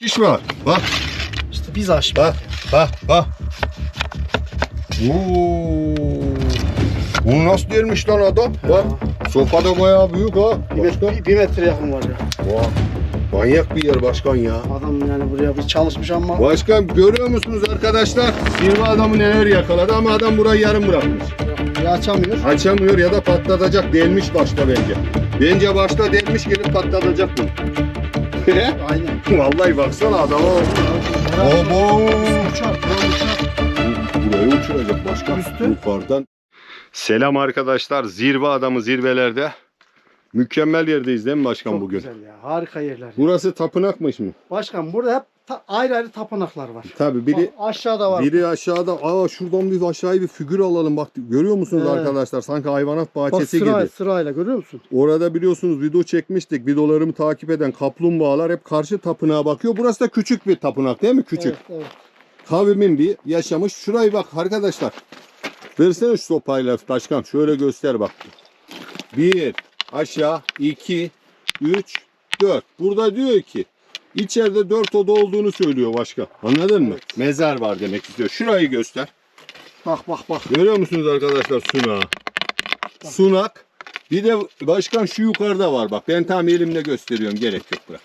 İş var. Bak İşte biz aşmak. bak bak bak. Oo. Bunu nasıl delmiş lan adam? Bak. Sopa da bayağı büyük ha. Bir, Başkan. met- bir, bir metre yakın var ya. Vay. Manyak bir yer başkan ya. Adam yani buraya bir çalışmış ama Başkan görüyor musunuz arkadaşlar? Zirve adamı neler yakaladı ama adam burayı yarım bırakmış. ya açamıyor. Açamıyor ya da patlatacak delmiş başta bence. Bence başta delmiş gelip patlatacak bunu. Aynen. Vallahi baksana adama. Uçar. Burayı uçuracak başkan. Üstü. Yukarıdan. Selam arkadaşlar. Zirve adamı zirvelerde. Mükemmel yerdeyiz değil mi başkan Çok bugün? güzel ya. Harika yerler. Burası tapınakmış mı? Başkan burada hep ta- ayrı ayrı tapınaklar var. Tabii biri Bak, aşağıda var. biri aşağıda. Aa şuradan bir aşağıya bir figür alalım. Bak görüyor musunuz Evet. arkadaşlar? Sanki hayvanat Bak bahçesi sıra, gibi. sırayla görüyor musun? Orada biliyorsunuz video çekmiştik. Videolarımı takip eden kaplumbağalar hep karşı tapınağa bakıyor. Burası da küçük bir tapınak değil mi? Küçük. Evet, evet. Kavimin bir yaşamış. Şurayı bak arkadaşlar. Versene şu sopayla başkan. Şöyle göster bak. Bir aşağı iki üç dört. Burada diyor ki içeride dört oda olduğunu söylüyor başkan. Anladın mı? Evet. Mezar var demek istiyor. Şurayı göster. Bak bak bak. Görüyor musunuz arkadaşlar sunağı? Sunak. Bir de başkan şu yukarıda var bak. Ben tam elimle gösteriyorum. Gerek yok bırak.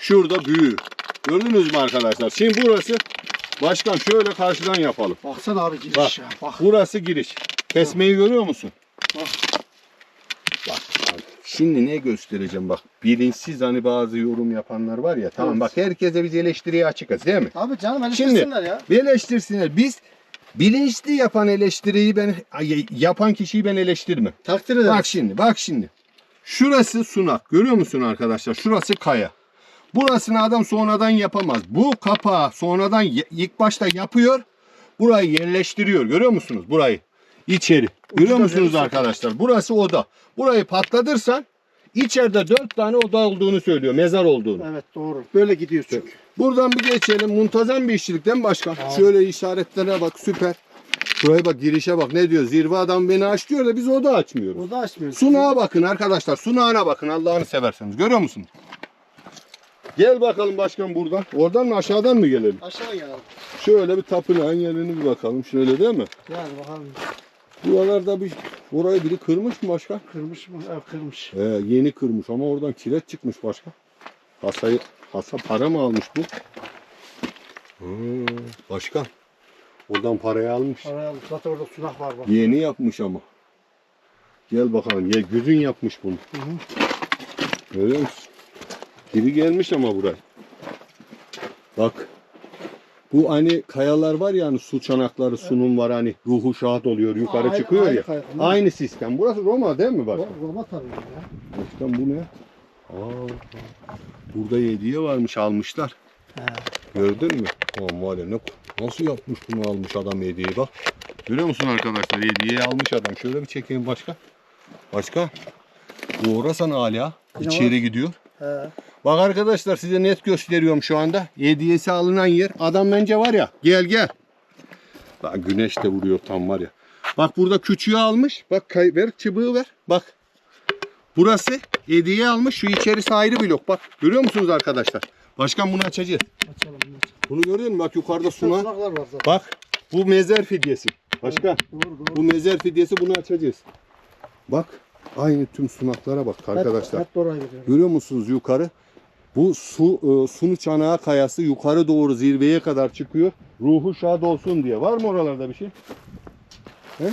Şurada büyüğü. Gördünüz mü arkadaşlar? Şimdi burası başkan şöyle karşıdan yapalım. Baksana abi giriş Bak. ya. Bak. Burası giriş. Kesmeyi görüyor musun? Bak. Şimdi ne göstereceğim bak. Bilinçsiz hani bazı yorum yapanlar var ya. Tamam Evet. bak herkese biz eleştiriye açıkız değil mi? Abi canım eleştirsinler ya. Bir eleştirsinler. Biz bilinçli yapan eleştiriyi ben ay, yapan kişiyi ben eleştirmem. Takdir ederim. Bak şimdi, bak şimdi. Şurası sunak. Görüyor musun arkadaşlar? Şurası kaya. Burasını adam sonradan yapamaz. Bu kapağı sonradan ye- ilk başta yapıyor. Burayı yerleştiriyor. Görüyor musunuz? Burayı. İçeri. Görüyor musunuz arkadaşlar? Burası oda. Burayı patlatırsan içeride dört tane oda olduğunu söylüyor. Mezar olduğunu. Evet doğru. Böyle gidiyor çünkü. Buradan bir geçelim. Muntazam bir işçilik değil mi başkan? Tamam. Şöyle işaretlere bak süper. Şuraya bak girişe bak ne diyor? Zirve adam beni aç diyor da biz oda açmıyoruz. Burada açmıyoruz. Sunağa bakın arkadaşlar. Sunağına bakın Allah'ını severseniz. Görüyor musunuz? Gel bakalım başkan buradan. Oradan mı aşağıdan mı gelelim? Aşağı gelelim. Şöyle bir tapınağın yerini bir bakalım. Şöyle değil mi? Yani bakalım. Buralarda bir orayı biri kırmış mı başkan? Kırmış mı? Evet kırmış. He, yeni kırmış ama oradan kireç çıkmış başkan. Hasayı, hasa para mı almış bu? Hmm, başkan. Oradan parayı almış. Parayı almış. Zaten orada sunak var bak. Yeni yapmış ama. Gel bakalım. Ya gözün yapmış bunu. Hı hı. Görüyor musun? Biri gelmiş ama buraya. Bak. Bu hani kayalar var ya hani su çanakları sunum var hani ruhu şahat oluyor yukarı Aynı- çıkıyor aynı ya. kaya- Aynı sistem. Burası Roma değil mi bak? Ro- Roma tabii ya. Başkan bu ne? Aa, burada hediye varmış almışlar. He. Gördün mü? Aman var ya ne, nasıl yapmış bunu almış adam hediyeyi bak. Görüyor musun arkadaşlar hediyeyi almış adam. Şöyle bir çekeyim başka. Başka. Bu orasan hala. İçeri gidiyor. He. Bak arkadaşlar size net gösteriyorum şu anda. Hediyesi alınan yer. Adam bence var ya. Gel gel. Bak güneş de vuruyor tam var ya. Bak burada küçüğü almış. Bak kay ver çıbığı ver. Bak. Burası hediye almış. Şu içerisi ayrı blok. Bak görüyor musunuz arkadaşlar? Başkan bunu açacağız. Açalım. bunu açalım. Bunu gördün mü? Bak yukarıda suna. Sunaklar var zaten. Bak bu mezar fidyesi. Başkan Doğru doğru. bu mezar fidyesi bunu açacağız. Bak aynı tüm sunaklara bak arkadaşlar. Hep, hep. Görüyor musunuz yukarı? Bu su e, sunu çanağı kayası yukarı doğru zirveye kadar çıkıyor. Ruhu şad olsun diye. Var mı oralarda bir şey? He?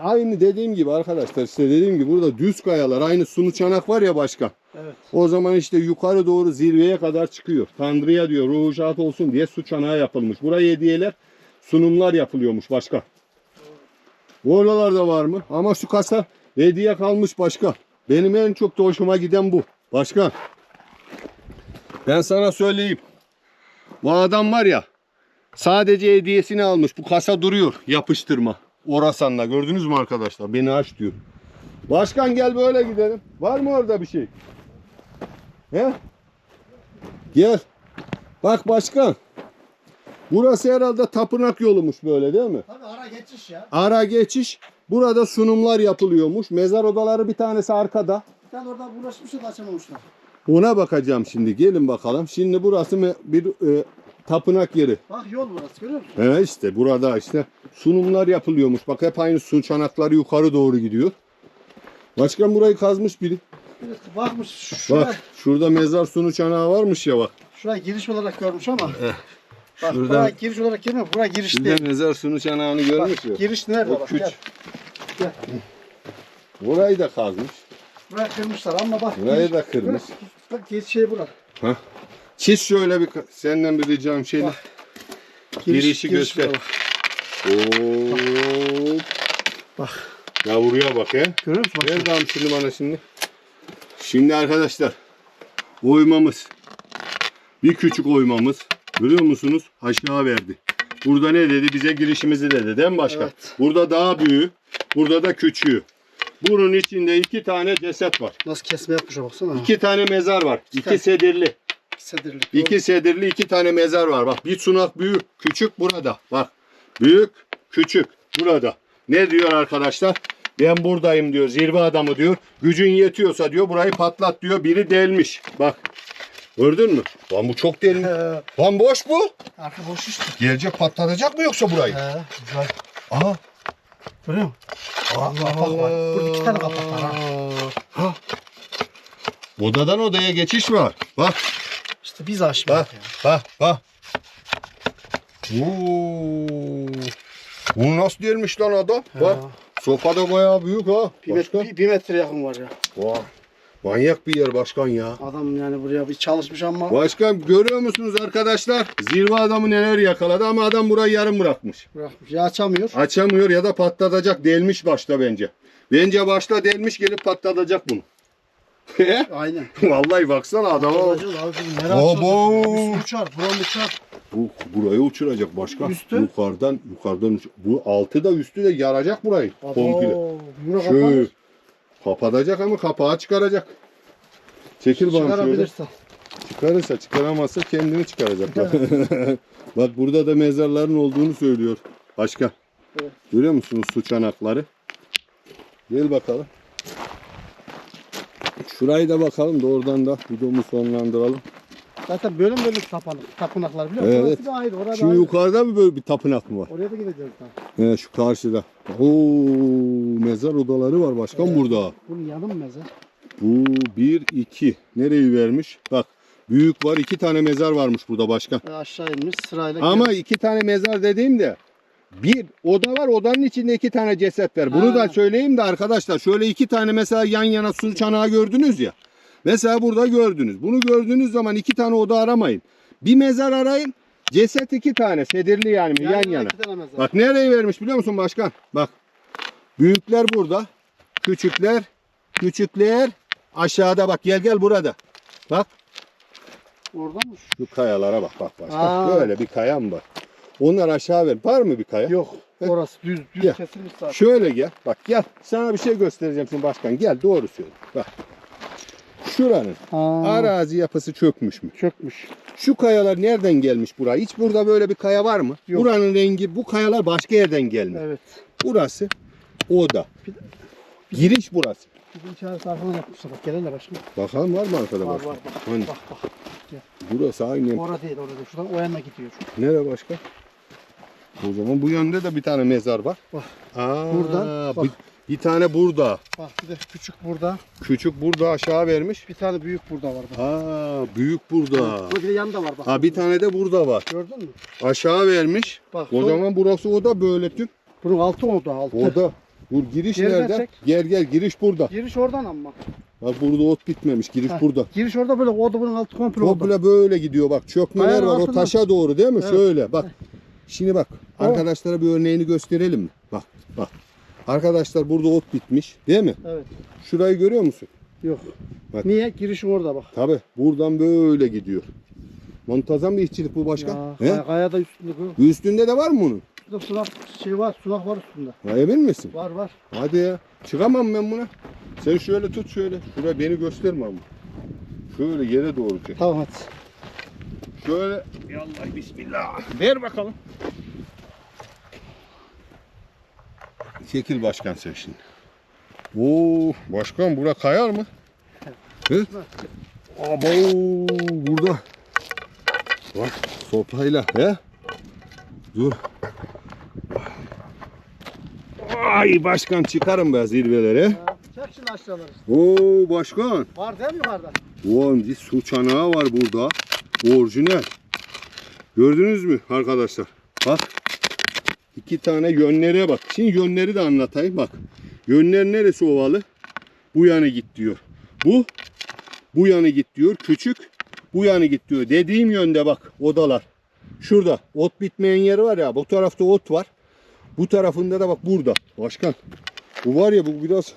Aynı dediğim gibi arkadaşlar işte dediğim gibi burada düz kayalar aynı sunu çanak var ya başkan. Evet. O zaman işte yukarı doğru zirveye kadar çıkıyor. Tanrı'ya diyor ruhu şad olsun diye su çanağı yapılmış. Buraya hediyeler sunumlar yapılıyormuş başka. Oralarda var mı? Ama şu kasa hediye kalmış başka. Benim en çok da hoşuma giden bu. Başkan. Ben sana söyleyeyim. Bu adam var ya sadece hediyesini almış. Bu kasa duruyor. Yapıştırma. Orasan'la gördünüz mü arkadaşlar? Beni aç diyor. Başkan gel böyle gidelim. Var mı orada bir şey? He? Gel. Bak başkan. Burası herhalde tapınak yolumuş böyle değil mi? Tabii ara geçiş ya. Ara geçiş. Burada sunumlar yapılıyormuş. Mezar odaları bir tanesi arkada. Bir tane orada uğraşmışlar da açamamışlar. Ona bakacağım şimdi. Gelin bakalım. Şimdi burası mı bir e, tapınak yeri. Bak yol burası görüyor musun? He işte burada işte sunumlar yapılıyormuş. Bak hep aynı su çanakları yukarı doğru gidiyor. Başkan burayı kazmış biri. Bakmış şuraya, Bak şurada mezar sunu çanağı varmış ya bak. şuraya giriş olarak görmüş ama. Bak Şuradan- buraya giriş olarak girmiyor. Buraya giriş Şurada değil. mezar sunu çanağını görmüş ya. giriş nerede O bak küç. gel. Gel. Burayı da kazmış. Buraya kırmışlar ama bak. Burayı da kırmış. Bak, Bak şey bura. Ha. Çiz şöyle bir senden bir ricam şeyle. Bak. Girişi giriş göster. Oo. Bak. Yavruya bak he. Görüyor musun? Bak. Ver bakalım şimdi bana şimdi. Şimdi arkadaşlar oymamız bir küçük oymamız görüyor musunuz aşağı verdi. Burada ne dedi bize girişimizi dedi değil mi başkan? Evet. Burada daha büyüğü burada da küçüğü. Bunun içinde iki tane ceset var. Nasıl kesme yapmış o baksana. İki tane mezar var. İki İki sedirli. Sedirlik. İki sedirli iki tane mezar var. Bak bir sunak büyük, küçük burada. Bak büyük, küçük burada. Ne diyor arkadaşlar? Ben buradayım diyor. Zirve adamı diyor. Gücün yetiyorsa diyor burayı patlat diyor. Biri delmiş. Bak. Gördün mü? Lan bu çok delmiş. Lan boş bu. Arka boş işte. Gelecek patlatacak mı yoksa burayı? He. Güzel. Aha. Görüyor musun? Allah kapak var. Burada iki tane kapak var ha. Ha. Odadan odaya geçiş var. Bak. İşte biz aşmadık Bak. ya. Bak. Bak. Oo. Bu nasıl delmiş lan adam? Bak. Ha. Sofa da bayağı büyük ha. Bir, metre, bir, bir metre yakın var ya. Vay. Manyak bir yer başkan ya. Adam yani buraya bir çalışmış ama Başkan görüyor musunuz arkadaşlar? Zirve adamı neler yakaladı ama adam burayı yarım bırakmış. bırakmış. Ya açamıyor. Açamıyor ya da patlatacak delmiş başta bence. Bence başta delmiş gelip patlatacak bunu. Aynen. Vallahi baksana adama. Abo. uçar. Buram uçar. Bu burayı uçuracak başkan. Üstü? Yukarıdan yukarıdan uç- bu altı da üstü de yaracak burayı komple. Abo. Şöyle kapanır. Kapatacak ama kapağı çıkaracak. Çekil bana şöyle. Çıkarırsa çıkaramazsa kendini çıkaracaklar. Bak burada da mezarların olduğunu söylüyor başkan. Evet. Görüyor musunuz su çanakları? Gel bakalım. Şurayı da bakalım da oradan da videomu sonlandıralım. Zaten bölüm bölüm tapınak, tapınaklar biliyor musun? Evet. Orası da ayrı. Orada Şimdi ayrı. yukarıda mı böyle bir tapınak mı var? Oraya da gideceğiz daha. He, şu karşıda. Oo, mezar odaları var başkan Evet. burada. Bunun yanı mı mezar? Bu bir iki. Nereyi vermiş? Bak büyük var iki tane mezar varmış burada başkan. E, aşağı inmiş sırayla. Ama iki tane mezar dediğimde bir oda var odanın içinde iki tane ceset var. Bunu Ha. da söyleyeyim de arkadaşlar şöyle iki tane mesela yan yana su çanağı gördünüz ya. Mesela burada gördünüz. Bunu gördüğünüz zaman iki tane oda aramayın. Bir mezar arayın. Ceset iki tane sedirli yani yan, yan yana. Bak nereye vermiş biliyor musun başkan? Bak. Büyükler burada. Küçükler. Küçükler aşağıda bak gel gel burada. Bak Orada mı? şu kayalara bak bak başkan. Aa. Böyle bir kaya mı var? Onlar aşağı ver. Var mı bir kaya? Yok. Orası düz düz Gel. kesilmiş zaten. Şöyle gel. Bak gel. Sana bir şey göstereceğim şimdi başkan. Gel doğru söyle. Bak. Şuranın Aa, arazi yapısı çökmüş mü? çökmüş. Şu kayalar nereden gelmiş buraya? Hiç burada böyle bir kaya var mı? Yok. Buranın rengi bu kayalar başka yerden gelmiş. Evet. Burası oda. Giriş burası. Bizim içerisi arkadan yapmışlar. Bak gel hele başım. Bakalım var mı arkada Var başka? var bak. Hani Bak bak. burası aynı. Orada değil orada değil. Şuradan o yana gidiyor. Nere başka? O zaman bu yönde de bir tane mezar var. Bak. Aa, Buradan, bak. Bir, bir tane burada. Bak bir de küçük burada. Küçük burada aşağı vermiş. Bir tane büyük burada var bak. Aa, büyük burada. Burada bir de yanında var bak. Ha bir tane de burada var. Gördün mü? Aşağı vermiş. Bak. O zaman burası oda böyle tüm. Bunun altı oldu altı. Oda. Dur giriş Geriden nerede? çek. Gel gel giriş burada. Giriş oradan ama. Bak burada ot bitmemiş. Giriş Heh. burada. Giriş orada böyle o da bunun altı komple oldu. Komple böyle gidiyor bak. Çökmeler Ayağın var o taşa doğru değil mi? Evet. Şöyle bak. Şimdi bak. O. Arkadaşlara bir örneğini gösterelim mi? Bak bak. Arkadaşlar burada ot bitmiş değil mi? Evet. Şurayı görüyor musun? Yok. Bak. Niye? Girişim orada bak. Tabi buradan böyle gidiyor. Muntazam bir işçilik bu başka. Ya, He? kay- kayada üstünde gör. Üstünde de var mı bunun? Şurada sunak şey var, sunak var üstünde. Ya emin misin? Var var. Hadi ya. Çıkamam ben buna. Sen şöyle tut şöyle. Şuraya beni gösterme ama. Şöyle yere doğru çek. Tamam hadi. Şöyle. Yallah bismillah. Ver bakalım. Çekil başkan sen şimdi. Oo, başkan bura kayar mı? Hı? Abo burada. Bak sopayla he. Dur. Ay başkan çıkarım ben zirvelere. Çek şunu aşağıları. Oo başkan. Var değil mi yukarıda? Ulan bir su çanağı var burada. Orijinal. Gördünüz mü arkadaşlar? Bak. İki tane yönlere bak. Şimdi yönleri de anlatayım bak. Yönler neresi ovalı? Bu yana git diyor. Bu bu yana git diyor. Küçük bu yana git diyor. Dediğim yönde bak odalar. Şurada ot bitmeyen yeri var ya. Bu tarafta ot var. Bu tarafında da bak burada. Başkan. Bu var ya bu biraz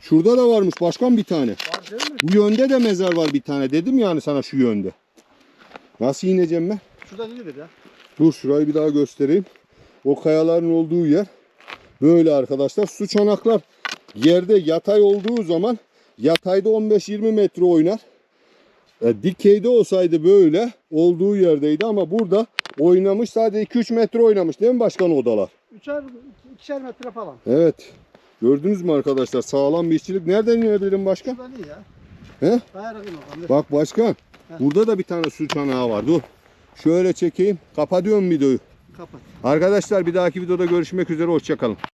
Şurada da varmış başkan bir tane. Var değil mi? Bu yönde de mezar var bir tane. Dedim yani sana şu yönde. Nasıl ineceğim ben? Şurada iyidir ya. Dur şurayı bir daha göstereyim. O kayaların olduğu yer böyle arkadaşlar. Su çanaklar yerde yatay olduğu zaman yatayda 15-20 metre oynar. E, dikeyde olsaydı böyle olduğu yerdeydi ama burada oynamış sadece 2-3 metre oynamış değil mi başkan odalar? Üçer, ikişer metre falan. Evet. Gördünüz mü arkadaşlar sağlam bir işçilik. Nereden inebilirim başkan? Şuradan iyi ya. He? Bak başkan. Burada da bir tane su çanağı var. Dur. Şöyle çekeyim. Kapatıyorum videoyu. Kapat. Arkadaşlar bir dahaki videoda görüşmek üzere. Hoşçakalın.